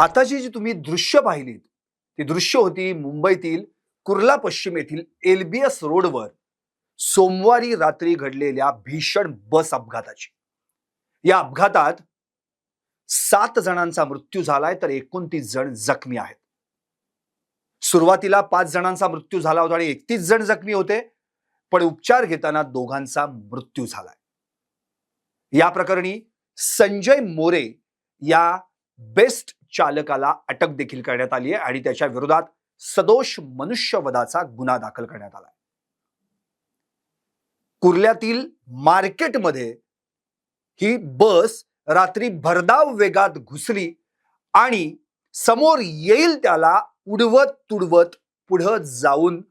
आताची जी तुम्ही दृश्य पाहिलीत ती दृश्य होती मुंबईतील कुर्ला पश्चिम येथील एलबीएस रोडवर सोमवारी रात्री घडलेल्या भीषण बस अपघाताची. या अपघातात सात जणांचा मृत्यू झालाय तर एकोणतीस जण जखमी आहेत. सुरुवातीला पाच जणांचा मृत्यू झाला होता आणि एकतीस जण जखमी होते पण उपचार घेताना दोघांचा मृत्यू झालाय. या प्रकरणी संजय मोरे या बेस्ट चालकाला अटक देखील करण्यात आली आहे आणि त्याच्या विरोधात सदोष मनुष्यवधाचा गुन्हा दाखल करण्यात आला कुर्ल्यातील मार्केटमध्ये ही बस रात्री भरधाव वेगात घुसली आणि समोर येईल त्याला उडवत तुडवत पुढं जाऊन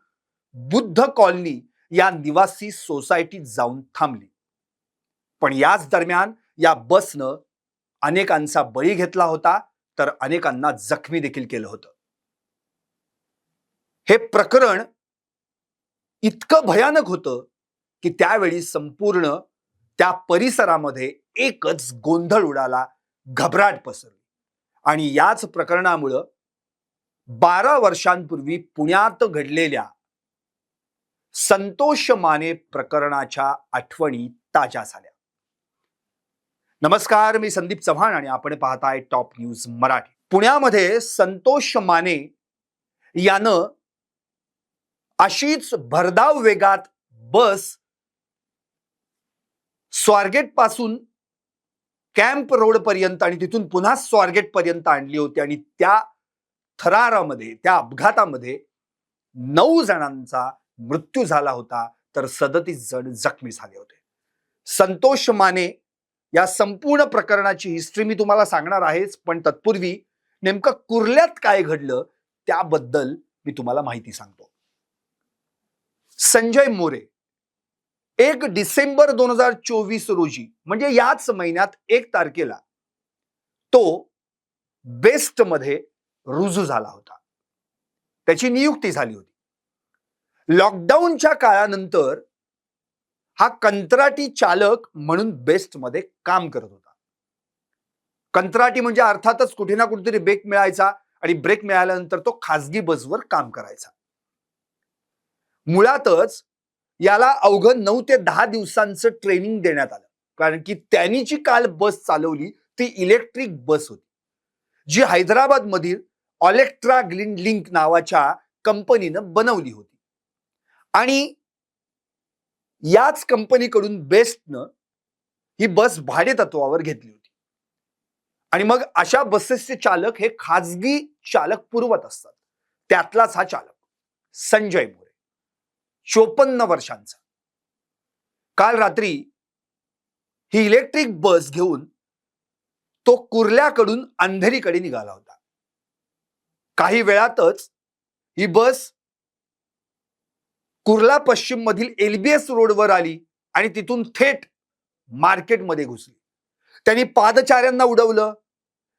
बुद्ध कॉलनी या निवासी सोसायटीत जाऊन थांबली. पण याच दरम्यान या बसनं अनेकांचा बळी घेतला होता. तर अनेकांना जखमी देखील केलं होतं. हे प्रकरण इतकं भयानक होतं की त्यावेळी संपूर्ण त्या परिसरामध्ये एकच गोंधळ उडाला घबराट पसरली. आणि याच प्रकरणामुळं बारा वर्षांपूर्वी पुण्यात घडलेल्या संतोष माने प्रकरणाच्या आठवणी ताज्या झाल्या. नमस्कार मी संदीप चव्हाण आणि आपण पाहताय टॉप न्यूज मराठी. पुण्यामध्ये संतोष माने यानं अशीच भरधाव वेगात बस स्वारगेटपासून कॅम्प रोड पर्यंत आणि तिथून पुन्हा स्वारगेट पर्यंत आणली होती आणि त्या थरारामध्ये त्या अपघातामध्ये नऊ जणांचा मृत्यू झाला होता तर सदतीस जण जखमी झाले होते. संतोष माने या संपूर्ण प्रकरणाची हिस्ट्री मी तुम्हाला सांगणार आहेच पण तत्पूर्वी नेमकं कुर्ल्यात काय घडलं त्याबद्दल मी तुम्हाला माहिती सांगतो. संजय मोरे एक डिसेंबर दोन हजार चोवीस रोजी म्हणजे याच महिन्यात एक तारखेला तो बेस्टमध्ये रुजू झाला होता. त्याची नियुक्ती झाली होती. लॉकडाऊनच्या काळानंतर हा कंत्राटी चालक म्हणून बेस्टमध्ये काम करत होता. कंत्राटी म्हणजे अर्थातच कुठे ना कुठेतरी ब्रेक मिळायचा आणि ब्रेक मिळाल्यानंतर तो खासगी बसवर काम करायचा. मुळातच याला अवघं नऊ ते दहा दिवसांचं ट्रेनिंग देण्यात आलं. कारण की त्यांनी जी काल बस चालवली ती इलेक्ट्रिक बस होती. जी हैदराबाद मधील ऑलेक्ट्रा ग्लिन लिंक नावाच्या कंपनीनं बनवली होती. आणि याच कंपनीकडून बेस्टनं ही बस भाडे तत्वावर घेतली होती. आणि मग अशा बसेसचे चालक हे खाजगी चालक पुरवत असतात. त्यातलाच हा चालक संजय मोरे. चोपन्न वर्षांचा. काल रात्री ही इलेक्ट्रिक बस घेऊन तो कुर्ल्याकडून अंधेरीकडे निघाला होता. काही वेळातच ही बस कुर्ला पश्चिम मधील एलबीएस रोडवर आली आणि तिथून थेट मार्केटमध्ये घुसली. त्यांनी पादचाऱ्यांना उडवलं.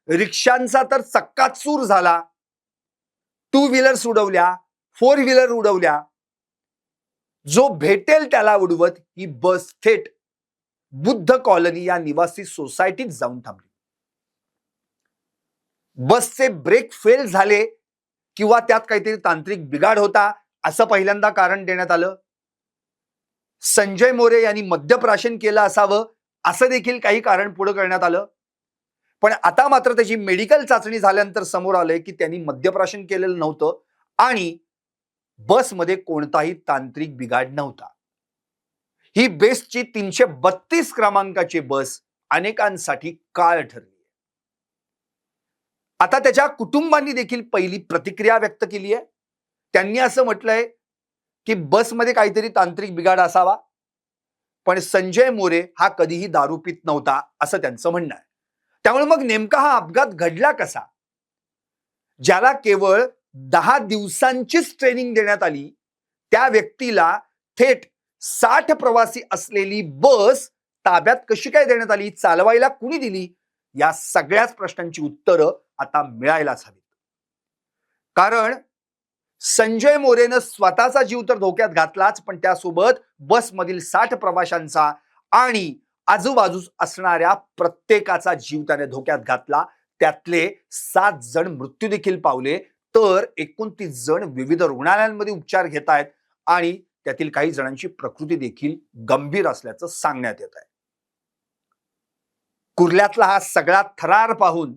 रिक्षांचा तर चक्काचूर झाला. टू व्हीलर्स उडवल्या फोर व्हीलर उडवल्या. जो भेटेल त्याला उडवत ही बस थेट बुद्ध कॉलनी या निवासी सोसायटीत जाऊन थांबली. बसचे ब्रेक फेल झाले किंवा त्यात काहीतरी तांत्रिक बिघाड होता. असं पहिल्यांदा कारण देण्यात आलं. संजय मोरे यांनी मद्यप्राशन केलं असावं असं देखील काही कारण पुढे करण्यात आलं. पण आता मात्र त्याची मेडिकल चाचणी झाल्यानंतर समोर आलंय की त्यांनी मद्यप्राशन केलेलं नव्हतं आणि बसमध्ये कोणताही तांत्रिक बिघाड नव्हता. ही बेस्टची तीनशे बत्तीस क्रमांकाची बस अनेकांसाठी काळ ठरली. आता त्याच्या कुटुंबांनी देखील पहिली प्रतिक्रिया व्यक्त केली आहे. त्यांनी असं म्हटलंय की बसमध्ये काहीतरी तांत्रिक बिघाड असावा पण संजय मोरे हा कधीही दारू पित नव्हता असं त्यांचं म्हणणं आहे. त्यामुळे मग नेमका हा अपघात घडला कसा? ज्याला केवळ दहा दिवसांचीच ट्रेनिंग देण्यात आली त्या व्यक्तीला थेट साठ प्रवासी असलेली बस ताब्यात कशी काय देण्यात आली चालवायला कुणी दिली या सगळ्याच प्रश्नांची उत्तरं आता मिळायलाच हवीत. कारण संजय मोरेनं स्वतःचा जीव तर धोक्यात घातलाच पण त्यासोबत बसमधील साठ प्रवाशांचा आणि आजूबाजूस असणाऱ्या प्रत्येकाचा जीव त्याने धोक्यात घातला. त्यातले सात जण मृत्यू देखील पावले. तर एकोणतीस जण विविध रुग्णालयांमध्ये उपचार घेत आहेत आणि त्यातील काही जणांची प्रकृती देखील गंभीर असल्याचं सांगण्यात येत आहे. कुर्ल्यातला हा सगळा थरार पाहून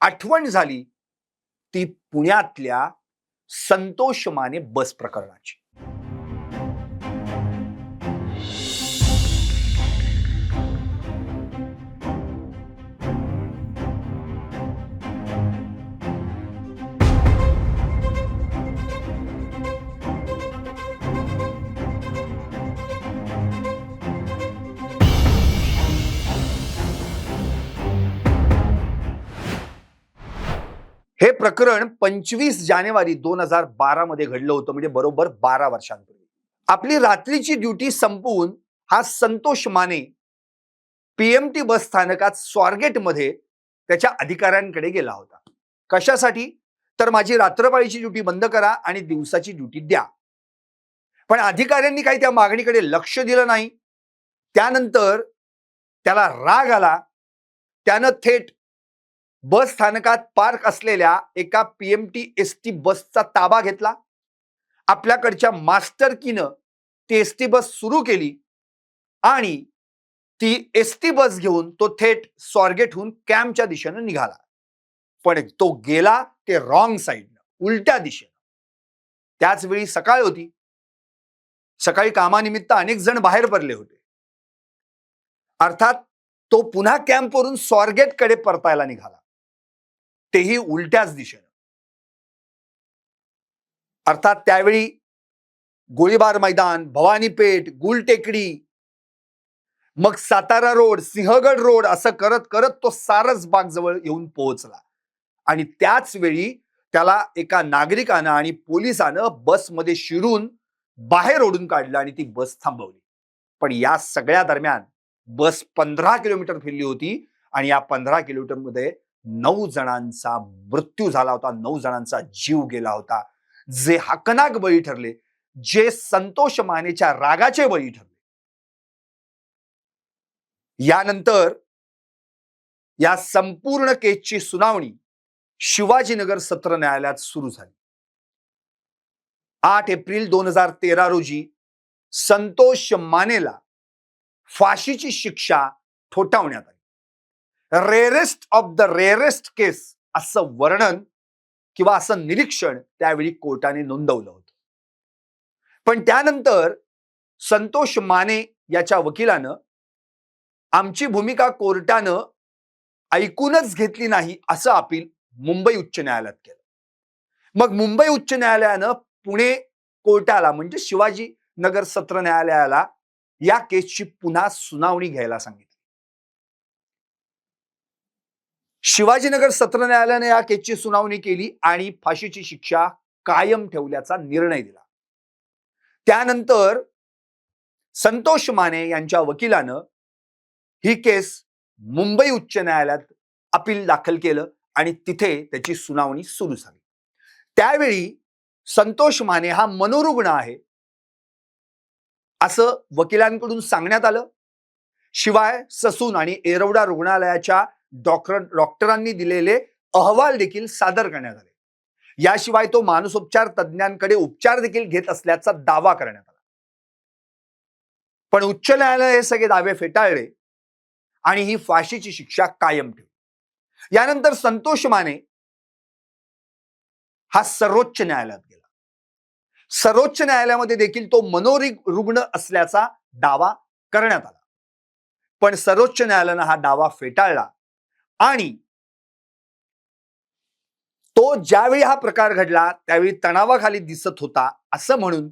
आठवण झाली ती पुण्यातल्या संतोष माने बस प्रकरणाची. हे प्रकरण पंचवीस जानेवारी दोन हजार बारा मध्ये घडलं होतं म्हणजे बरोबर बारा वर्षांपूर्वी. आपली रात्रीची ड्युटी संपवून हा संतोष माने पीएमटी बस स्थानकात स्वारगेटमध्ये त्याच्या अधिकाऱ्यांकडे गेला होता. कशासाठी? तर माझी रात्रपाळीची ड्युटी बंद करा आणि दिवसाची ड्युटी द्या. पण अधिकाऱ्यांनी काही त्या मागणीकडे लक्ष दिलं नाही. त्यानंतर त्याला राग आला. त्यानं थेट बस स्थानकात पार्क असलेल्या एका पीएमटी एस टी बसचा ताबा घेतला. आपल्याकडच्या मास्टर कीनं ती एस टी बस सुरू केली आणि ती एस टी बस घेऊन तो थेट स्वारगेटहून कॅम्पच्या दिशेनं निघाला. पण तो गेला ते रॉंग साईडनं उलट्या दिशेनं. त्याच वेळी सकाळ होती. सकाळी कामानिमित्त अनेक जण बाहेर पडले होते. अर्थात तो पुन्हा कॅम्पवरून स्वारगेटकडे परतायला निघाला. तेही उलट्याच दिशेनं. अर्थात त्यावेळी गोळीबार मैदान भवानीपेठ गुलटेकडी मग सातारा रोड सिंहगड रोड असं करत करत तो सारस बाग जवळ येऊन पोहोचला. आणि त्याच वेळी त्याला एका नागरिकानं आणि पोलिसानं बसमध्ये शिरून बाहेर ओढून काढलं आणि ती बस थांबवली. पण या सगळ्या दरम्यान बस पंधरा किलोमीटर फिरली होती आणि या पंधरा किलोमीटरमध्ये नऊ जणांचा मृत्यू झाला होता नऊ जणांचा जीव गेला होता. जे हकनाक बळी ठरले जे संतोष मानेच्या रागाचे बळी ठरले. यानंतर या संपूर्ण केसची सुनावणी शिवाजीनगर सत्र न्यायालयात सुरू झाली. आठ एप्रिल दोन हजार तेरा रोजी संतोष मानेला फाशीची शिक्षा ठोठावण्यात आली. Rarest of the rarest case असं वर्णन किंवा असं निरीक्षण त्यावेळी कोर्टाने नोंदवलं होतं. पण त्यानंतर संतोष माने याच्या वकिलानं आमची भूमिका कोर्टानं ऐकूनच घेतली नाही असं अपील मुंबई उच्च न्यायालयात केलं. मग मुंबई उच्च न्यायालयानं पुणे कोर्टाला म्हणजे शिवाजी नगर सत्र न्यायालयाला या केसची पुन्हा सुनावणी घ्यायला सांगितली. शिवाजीनगर सत्र न्यायालयाने या केसची सुनावणी केली आणि फाशीची शिक्षा कायम ठेवल्याचा निर्णय दिला. त्यानंतर संतोष माने यांच्या वकिलानं ही केस मुंबई उच्च न्यायालयात अपील दाखल केलं आणि तिथे त्याची सुनावणी सुरू झाली. त्यावेळी संतोष माने हा मनोरुग्ण आहे असं वकिलांकडून सांगण्यात आलं. शिवाय ससून आणि एरवडा रुग्णालयाच्या डॉक्टर डॉक्टरांनी दिलेले अहवाल देखील सादर करण्यात आले. याशिवाय तो मानसोपचार तज्ज्ञांकडे उपचार देखील घेत असल्याचा दावा करण्यात आला. पण उच्च न्यायालय हे सगळे दावे फेटाळले आणि ही फाशीची शिक्षा कायम ठेवली. यानंतर संतोष माने हा सर्वोच्च न्यायालयात गेला. सर्वोच्च न्यायालयामध्ये देखील तो मनोरिग रुग्ण असल्याचा दावा करण्यात आला. पण सर्वोच्च न्यायालयानं हा दावा फेटाळला आणि तो ज्यावेळी हा प्रकार घडला त्यावेळी तणावाखाली दिसत होता असं म्हणून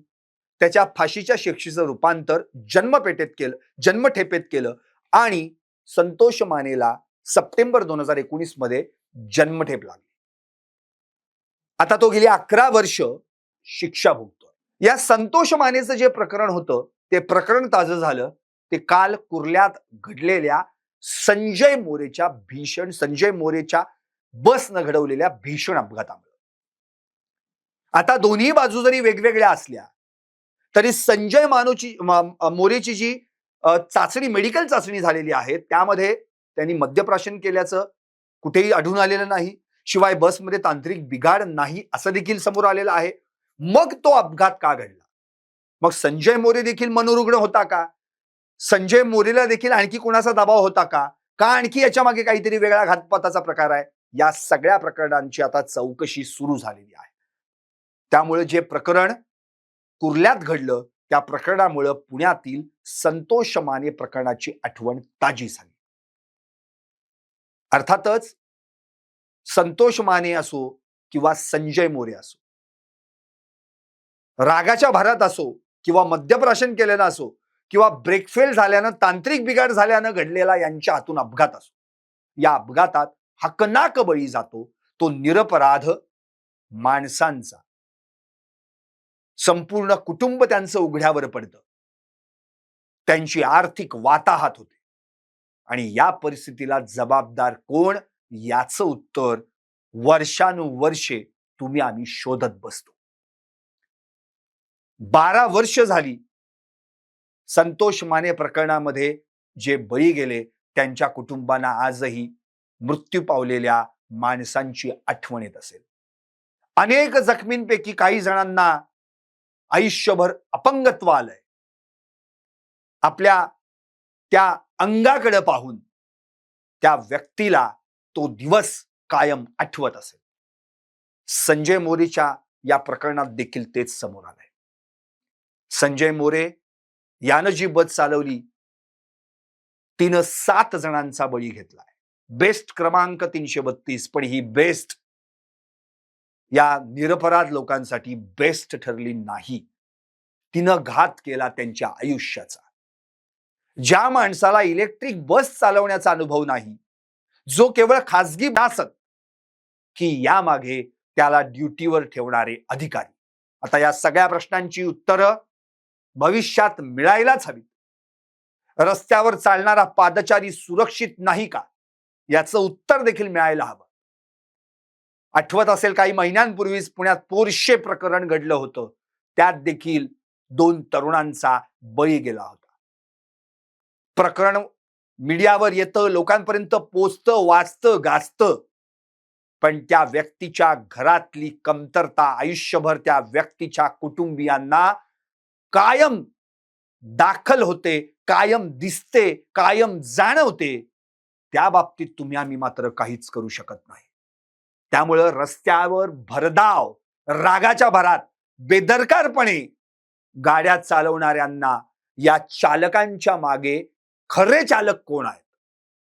त्याच्या फाशीच्या शिक्षेचं रूपांतर जन्मपेठेत केलं जन्मठेपेत केलं आणि संतोष मानेला सप्टेंबर दोन हजार एकोणीसमध्ये जन्मठेप लागली. आता तो गेली अकरा वर्ष शिक्षा भोगतोय. या संतोष मानेचं जे प्रकरण होतं ते प्रकरण ताजं झालं. ते काल कुर्ल्यात घडलेल्या संजय मोरेच्या भीषण संजय मोरेच्या बसनं घडवलेल्या भीषण अपघातामुळे. आता दोन्ही बाजू जरी वेगवेगळ्या असल्या तरी संजय मानोची मोरेची जी चाचणी मेडिकल चाचणी झालेली आहे त्यामध्ये त्यांनी मद्यप्राशन केल्याचं कुठेही आढळून आलेलं नाही. शिवाय बसमध्ये तांत्रिक बिघाड नाही असं देखील समोर आलेलं आहे. मग तो अपघात का घडला? मग संजय मोरे देखील मनोरुग्ण होता का? संजय मोरेला देखील आणखी कोणाचा दबाव होता का? का आणखी याच्या मागे काहीतरी वेगळा घातपाताचा प्रकार आहे? या सगळ्या प्रकरणांची आता चौकशी सुरू झालेली आहे. त्यामुळे जे प्रकरण कुर्ल्यात घडलं त्या प्रकरणामुळं पुण्यातील संतोष माने प्रकरणाची आठवण ताजी झाली. अर्थातच संतोष माने असो किंवा संजय मोरे असो रागाच्या भरात असो किंवा मद्यप्राशन केलेला असो किंवा ब्रेकफेल झाल्यानं तांत्रिक बिघाड झाल्यानं घडलेला यांच्या हातून अपघात असतो या अपघातात हकनाक बळी जातो तो निरपराध माणसांचा. संपूर्ण कुटुंब त्यांचं उघड्यावर पडतं. त्यांची आर्थिक वाताहात होते. आणि या परिस्थितीला जबाबदार कोण? याचं उत्तर वर्षानुवर्षे तुम्ही आम्ही शोधत बसतो. बारा वर्ष झाली संतोष माने प्रकरणामध्ये जे बळी गेले त्यांच्या कुटुंबांना आजही मृत्यू पावलेल्या माणसांची आठवण येत असेल. अनेक जखमींपैकी काही जणांना आयुष्यभर अपंगत्व आलंय. आपल्या त्या अंगाकडे पाहून त्या व्यक्तीला तो दिवस कायम आठवत असेल. संजय मोरेच्या या प्रकरणात देखील तेच समोर आलंय. संजय मोरे यानं जी बस चालवली तिनं सात जणांचा बळी घेतलाय. बेस्ट क्रमांक तीनशे बत्तीस पण ही बेस्ट या निरपराध लोकांसाठी बेस्ट ठरली नाही. तिनं घात केला त्यांच्या आयुष्याचा. ज्या माणसाला इलेक्ट्रिक बस चालवण्याचा अनुभव नाही जो केवळ खासगी नासत की यामागे त्याला ड्युटीवर ठेवणारे अधिकारी. आता या सगळ्या प्रश्नांची उत्तरं भविष्यात मिळायलाच हवी. रस्त्यावर चालणारा पादचारी सुरक्षित नाही का? याचं उत्तर देखील मिळायला हवं. आठवत असेल काही महिन्यांपूर्वीच पुण्यात पोरशे प्रकरण घडलं होतं. त्यात देखील दोन तरुणांचा बळी गेला होता. प्रकरण मीडियावर येतं लोकांपर्यंत पोचतं वाचतं गाजतं. पण त्या व्यक्तीच्या घरातली कमतरता आयुष्यभर त्या व्यक्तीच्या कुटुंबियांना कायम दाखल होते कायम दिसते कायम जाणवते त्या बाबतीत तुम्ही आम्ही मात्र काहीच करू शकत नाही. त्यामुळं रस्त्यावर भरधाव रागाच्या भरात बेदरकारपणे गाड्या चालवणाऱ्यांना या चालकांच्या मागे खरे चालक कोण आहेत?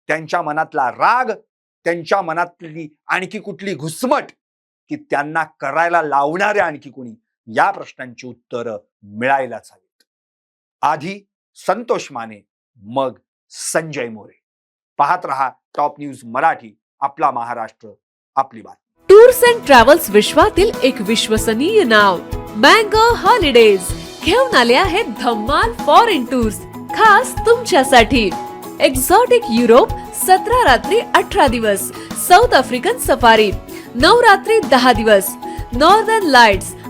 त्यांच्या मनातला राग त्यांच्या मनातली आणखी कुठली घुसमट की त्यांना करायला लावणारे आणखी कोणी? या प्रश्नांची उत्तरं मिळायलाच हवेत. आधी संतोष माने मग संजय मोरे. पाहत रहा टॉप न्यूज मराठी आपला महाराष्ट्र आपली बात टूर्स अँड ट्रॅव्हल्स विश्वातील एक विश्वसनीय नाव मँगो हॉलिडेज. घेऊन आले आहेत धम्माल फॉरेन टूर्स खास तुमच्यासाठी. एक्झॉटिक युरोप सतरा रात्री अठरा दिवस. साऊथ आफ्रिकन सफारी नऊ रात्री दहा दिवस. नॉर्दर्न लाइट्स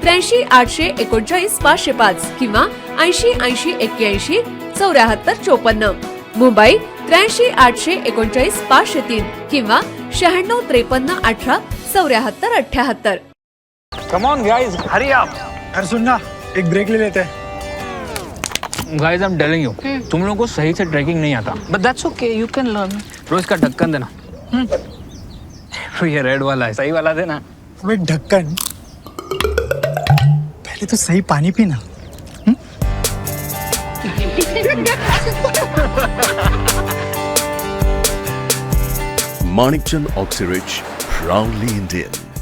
त्र्याऐंशी आठशे एकोणचाळीस पाचशे पाच किंवा ऐंशी ऐंशी एक्क्याऐंशी चौऱ्याहत्तर चोपन्न. मुंबई त्र्याऐंशी आठशे एकोणचाळीस पाचशे तीन किंवा शहाण्णव त्रेपन्न अठरा चौऱ्याहत्तर अठ्याहत्तर. Come on guys hurry up यार सुन ना एक ब्रेक ले लेते. हैं guys I am telling you तुम लोगों को सही से ट्रैकिंग नहीं आता. But that's okay, you can learn. रोज का ढक्कन देना. तो ये रेड वाला है सही वाला देना. अबे ढक्कन पहले तो सही पानी पीना Manikchand Oxyrich, proudly Indian.